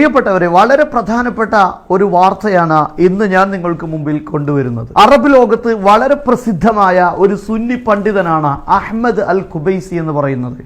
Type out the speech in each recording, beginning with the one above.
പ്രിയപ്പെട്ടവരെ വളരെ പ്രധാനപ്പെട്ട ഒരു വാർത്തയാണ് ഇന്ന് ഞാൻ നിങ്ങൾക്ക് മുമ്പിൽ കൊണ്ടുവരുന്നത്. അറബ് ലോകത്ത് വളരെ പ്രസിദ്ധമായ ഒരു സുന്നി പണ്ഡിതനാണ് അഹമ്മദ് അൽ ഖുബൈസി എന്ന് പറയുന്നത്.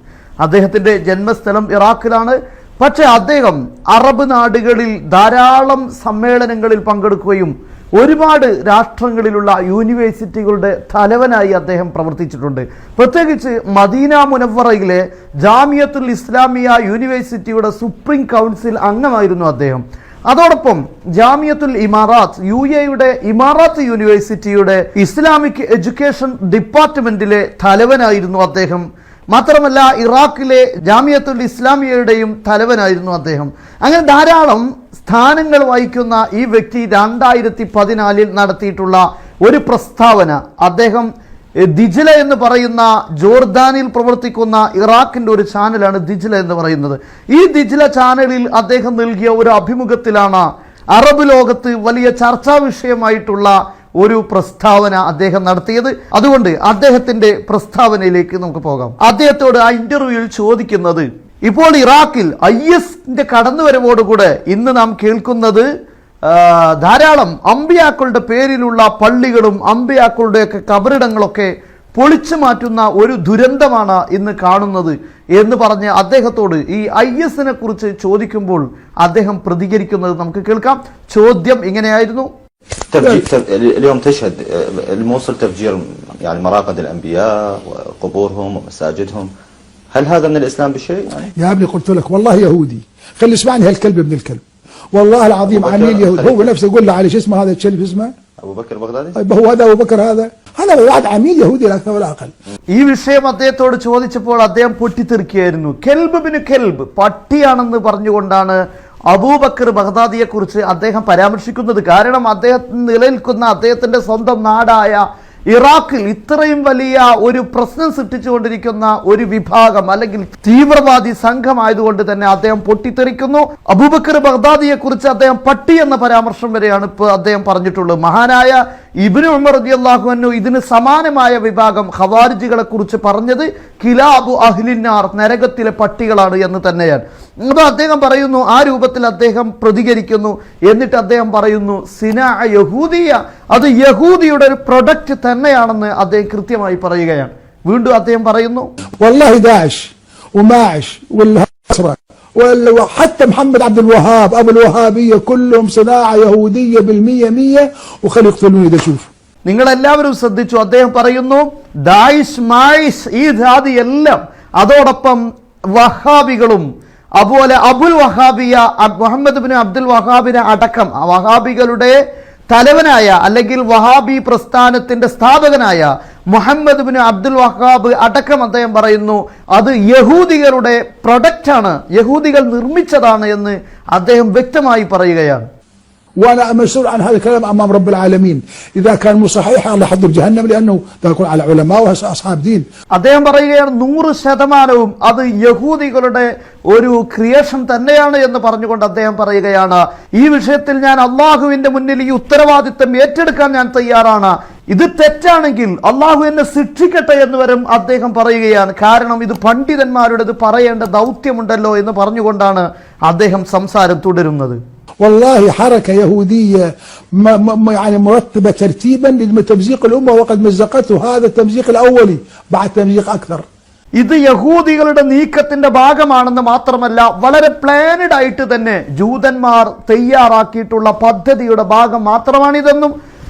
അദ്ദേഹത്തിന്റെ ജന്മസ്ഥലം ഇറാഖിലാണ്. പക്ഷേ അദ്ദേഹം അറബ് നാടുകളിൽ ധാരാളം സമ്മേളനങ്ങളിൽ പങ്കെടുക്കുകയും ഒരുപാട് രാഷ്ട്രങ്ങളിലുള്ള യൂണിവേഴ്സിറ്റികളുടെ തലവനായി അദ്ദേഹം പ്രവർത്തിച്ചിട്ടുണ്ട്. പ്രത്യേകിച്ച് മദീന മുനവറയിലെ ജാമിയത്തുൽ ഇസ്ലാമിയ യൂണിവേഴ്സിറ്റിയുടെ സുപ്രീം കൗൺസിൽ അംഗമായിരുന്നു അദ്ദേഹം. അതോടൊപ്പം ജാമിയത്തുൽ ഇമാറാത്ത് യു എയുടെ ഇമാറാത്ത് യൂണിവേഴ്സിറ്റിയുടെ ഇസ്ലാമിക് എഡ്യൂക്കേഷൻ ഡിപ്പാർട്ട്മെന്റിലെ തലവനായിരുന്നു അദ്ദേഹം. മാത്രമല്ല ഇറാഖിലെ ജാമിയത്തുൽ ഇസ്ലാമിയയുടെയും തലവനായിരുന്നു അദ്ദേഹം. അങ്ങനെ ധാരാളം സ്ഥാനങ്ങൾ വഹിക്കുന്ന ഈ വ്യക്തി രണ്ടായിരത്തി പതിനാലിൽ നടത്തിയിട്ടുള്ള ഒരു പ്രസ്താവന അദ്ദേഹം ദിജില എന്ന് പറയുന്ന ജോർദാനിൽ പ്രവർത്തിക്കുന്ന ഇറാഖിന്റെ ഒരു ചാനലാണ് ദിജില എന്ന് പറയുന്നത്. ഈ ദിജില ചാനലിൽ അദ്ദേഹം നൽകിയ ഒരു അഭിമുഖത്തിലാണ് അറബ് ലോകത്ത് വലിയ ചർച്ചാ വിഷയമായിട്ടുള്ള ഒരു പ്രസ്താവന അദ്ദേഹം നടത്തിയത്. അതുകൊണ്ട് അദ്ദേഹത്തിന്റെ പ്രസ്താവനയിലേക്ക് നമുക്ക് പോകാം. അദ്ദേഹത്തോട് ആ ഇന്റർവ്യൂവിൽ ചോദിക്കുന്നത് ഇപ്പോൾ ഇറാഖിൽ ഐ എസിന്റെ കടന്നുവരവോടുകൂടെ ഇന്ന് നാം കേൾക്കുന്നത് ധാരാളം അമ്പിയാക്കളുടെ പേരിലുള്ള പള്ളികളും അമ്പിയാക്കളുടെയൊക്കെ കബറിടങ്ങളൊക്കെ പൊളിച്ചു മാറ്റുന്ന ഒരു ദുരന്തമാണ് ഇന്ന് കാണുന്നത് എന്ന് പറഞ്ഞ് അദ്ദേഹത്തോട് ഈ ഐ എസിനെ കുറിച്ച് ചോദിക്കുമ്പോൾ അദ്ദേഹം പ്രതികരിക്കുന്നത് നമുക്ക് കേൾക്കാം. ചോദ്യം ഇങ്ങനെയായിരുന്നു. تفجير تف- اليوم تشهد الموصل تفجير يعني مراقد الانبياء وقبورهم ومساجدهم هل هذا من الاسلام بشيء؟ يعني يا ابني قلت لك والله يهودي خلي اسمعني هالكلب ابن الكلب والله العظيم أبو بكر عميل يهودي خليفة. هو نفسه يقول له علي شو اسمه هذا الكلب اسمه ابو بكر بغدادي؟ طيب هو هذا ابو بكر هذا هذا واحد عميل يهودي لا اكثر ولا اقل ഈ വിഷയം അദ്ദേഹത്തോട് ചോദിച്ചപ്പോൾ അദ്ദേഹം പൊട്ടിത്തെറിക്കുകയായിരുന്നു കെൽബ് ബിന് കെൽബ് പട്ടിയാണെന്ന് പറഞ്ഞുകൊണ്ടാണ് അബൂബക്കർ ബഗ്ദാദിയെ കുറിച്ച് അദ്ദേഹം പരാമർശിക്കുന്നത് കാരണം അദ്ദേഹം നിലനിൽക്കുന്ന അദ്ദേഹത്തിന്റെ സ്വന്തം നാടായ ഇറാഖിൽ ഇത്രയും വലിയ ഒരു പ്രശ്നം സൃഷ്ടിച്ചുകൊണ്ടിരിക്കുന്ന ഒരു വിഭാഗം അല്ലെങ്കിൽ തീവ്രവാദി സംഘമായതുകൊണ്ട് തന്നെ അദ്ദേഹം പൊട്ടിത്തെറിക്കുന്നു. അബൂബക്കർ ബഗ്ദാദിയെ കുറിച്ച് അദ്ദേഹം പട്ടി എന്ന പരാമർശം വരെയാണ് ഇപ്പോൾ അദ്ദേഹം പറഞ്ഞിട്ടുള്ളത്. മഹാനായ ഇബിന് ഉമർ റളിയല്ലാഹു അൻഹു ഇതിന് സമാനമായ വിഭാഗം ഖവാരിജികളെ കുറിച്ച് പറഞ്ഞത് കിലാബു അഹ്ലിന്നാർ നരകത്തിലെ പട്ടികളാണ് എന്ന് തന്നെയാണ്. അപ്പോൾ അദ്ദേഹം പറയുന്നു ആ രൂപത്തിൽ അദ്ദേഹം പ്രതികരിക്കുന്നു എന്നിട്ട് അദ്ദേഹം പറയുന്നു സിന യഹൂദിയ അത് യഹൂദിയുടെ ഒരു പ്രൊഡക്റ്റ് തന്നെയാണെന്ന് അദ്ദേഹം കൃത്യമായി പറയുകയാണ്. വീണ്ടും അദ്ദേഹം പറയുന്നു والله داعش وماعش والنصرة وال- وحتى محمد عبد الوهاب ابو الوهابية كلهم صناعة يهودية بالمية مية وخلي يقتلوني اذا شوف നിങ്ങൾ എല്ലാവരും ശ്രദ്ധിച്ചു അദ്ദേഹം പറയുന്നു ദായിഷ് മായിഷ് ഈ ജാതി എല്ലാം അതോടൊപ്പം വഹാബികളും അതുപോലെ അബുൽ വഹാബിയ അബ് മുഹമ്മദ് ബിൻ അബ്ദുൽ വഹാബിനെ അടക്കം ആ വഹാബികളുടെ തലവനായ അല്ലെങ്കിൽ വഹാബി പ്രസ്ഥാനത്തിന്റെ സ്ഥാപകനായ മുഹമ്മദ് ബിൻ അബ്ദുൽ വഹാബ് അടക്കം അദ്ദേഹം പറയുന്നു അത് യഹൂദികളുടെ പ്രൊഡക്റ്റാണ് യഹൂദികൾ നിർമ്മിച്ചതാണ് എന്ന് അദ്ദേഹം വ്യക്തമായി പറയുകയാണ് وانا مسؤول عن هذا الكلام امام رب العالمين اذا كان مو صحيح الله يحضر جهنم لانه ده يكون على علماء واصحاب دين അദ്ദേഹം പറയുകയാണ് നൂറ് ശതമാനവും അത് യഹൂദികളുടെ ഒരു ക്രിയേഷൻ തന്നെയാണ് എന്ന് പറഞ്ഞുകൊണ്ട് അദ്ദേഹം പറയുകയാണ് ഈ വിഷയത്തിൽ ഞാൻ അള്ളാഹുവിന്റെ മുന്നിൽ ഈ ഉത്തരവാദിത്തം ഏറ്റെടുക്കാൻ ഞാൻ തയ്യാറാണ് ഇത് തെറ്റാണെങ്കിൽ അള്ളാഹു എന്നെ ശിക്ഷിക്കട്ടെ എന്ന് വരും അദ്ദേഹം പറയുകയാണ് കാരണം ഇത് പണ്ഡിതന്മാരുടേത് പറയേണ്ട ദൗത്യമുണ്ടല്ലോ എന്ന് പറഞ്ഞുകൊണ്ടാണ് അദ്ദേഹം സംസാരം തുടരുന്നത് والله حركة يهودية م م يعني مرتبة ترتيبا لتمزيق الأمة وقد مزقته هذا التمزيق الأولي بعد تمزيق أكثر ഇത് യഹൂദികളുടെ നീക്കത്തിന്റെ ഭാഗമാണെന്ന് മാത്രമല്ല വളരെ പ്ലാനഡ് ആയിട്ട് തന്നെ ജൂതന്മാർ തയ്യാറാക്കിയിട്ടുള്ള പദ്ധതിയുടെ ഭാഗം മാത്രമാണിതെന്നും